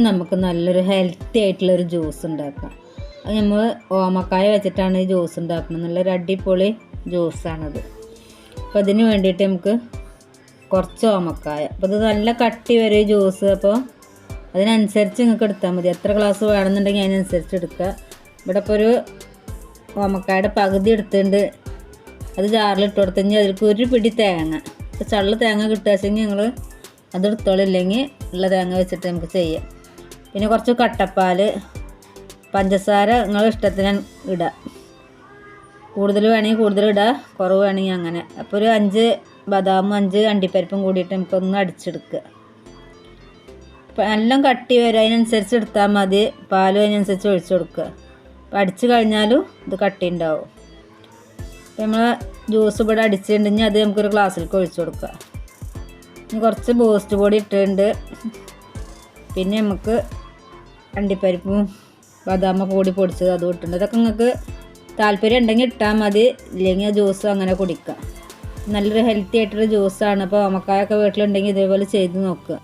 നമുക്ക് നല്ലൊരു ഹെൽത്തി ആയിട്ടുള്ള ഒരു ജ്യൂസ് ഉണ്ടാക്കാം. അത് നമ്മൾ ഓമക്കായ വെച്ചിട്ടാണ് ഈ ജ്യൂസ് ഉണ്ടാക്കുന്നത്. നല്ലൊരു അടിപൊളി ജ്യൂസാണത് അപ്പോൾ അതിന് വേണ്ടിയിട്ട് നമുക്ക് കുറച്ച് ഓമക്കായ. അപ്പോൾ ഇത് നല്ല കട്ടി വരെ ജ്യൂസ് അപ്പോൾ അതിനനുസരിച്ച് നിങ്ങൾക്ക് എടുത്താൽ മതി. എത്ര ഗ്ലാസ് വേണമെന്നുണ്ടെങ്കിൽ അതിനനുസരിച്ച് എടുക്കുക. ഇവിടെ ഇപ്പോൾ ഒരു ഓമക്കായുടെ പകുതി എടുത്തിട്ടുണ്ട്. അത് ജാറിലിട്ട് കൊടുത്തെങ്കിൽ അതിലേക്ക് ഒരു പിടി തേങ്ങ. ഇപ്പോൾ ചള്ള തേങ്ങ കിട്ടുകയെങ്കിൽ നിങ്ങൾ അത് എടുത്തോളില്ലെങ്കിൽ ഉള്ള തേങ്ങ വെച്ചിട്ട് നമുക്ക് ചെയ്യാം. പിന്നെ കുറച്ച് കട്ടപ്പാൽ പഞ്ചസാര നിങ്ങളുടെ ഇഷ്ടത്തിന് ഇടുക കൂടുതൽ വേണമെങ്കിൽ കൂടുതൽ ഇടുക കുറവ് വേണമെങ്കിൽ അങ്ങനെ. അപ്പോൾ ഒരു അഞ്ച് ബദാമും അഞ്ച് അണ്ടിപ്പരിപ്പും കൂടിയിട്ട് നമുക്കൊന്ന് അടിച്ചെടുക്കുക. എല്ലാം കട്ടി വരും. അതിനനുസരിച്ച് എടുത്താൽ മതി. പാലും അതിനനുസരിച്ച് ഒഴിച്ചു കൊടുക്കുക. അപ്പം അടിച്ചു കഴിഞ്ഞാലും ഇത് കട്ടി ഉണ്ടാവും. നമ്മൾ ജ്യൂസ് ഇവിടെ അടിച്ചിട്ടുണ്ടെങ്കിൽ അത് നമുക്കൊരു ഗ്ലാസ്സിലേക്ക് ഒഴിച്ചു കൊടുക്കുക. ഇനി കുറച്ച് ബൂസ്റ്റ് പൊടി ഇട്ടിട്ടുണ്ട്. പിന്നെ നമുക്ക് അണ്ടിപ്പരിപ്പും ബദാമൊക്കെ കൂടി പൊടിച്ചത് അതും ഇട്ടുണ്ട് അതൊക്കെ നിങ്ങൾക്ക് താല്പര്യം ഉണ്ടെങ്കിൽ ഇട്ടാൽ മതി. ഇല്ലെങ്കിൽ ജ്യൂസ് അങ്ങനെ കുടിക്കുക നല്ലൊരു ഹെൽത്തി ആയിട്ടൊരു ജ്യൂസാണ്. അപ്പോൾ അമക്കായൊക്കെ വീട്ടിലുണ്ടെങ്കിൽ ഇതേപോലെ ചെയ്ത് നോക്കുക.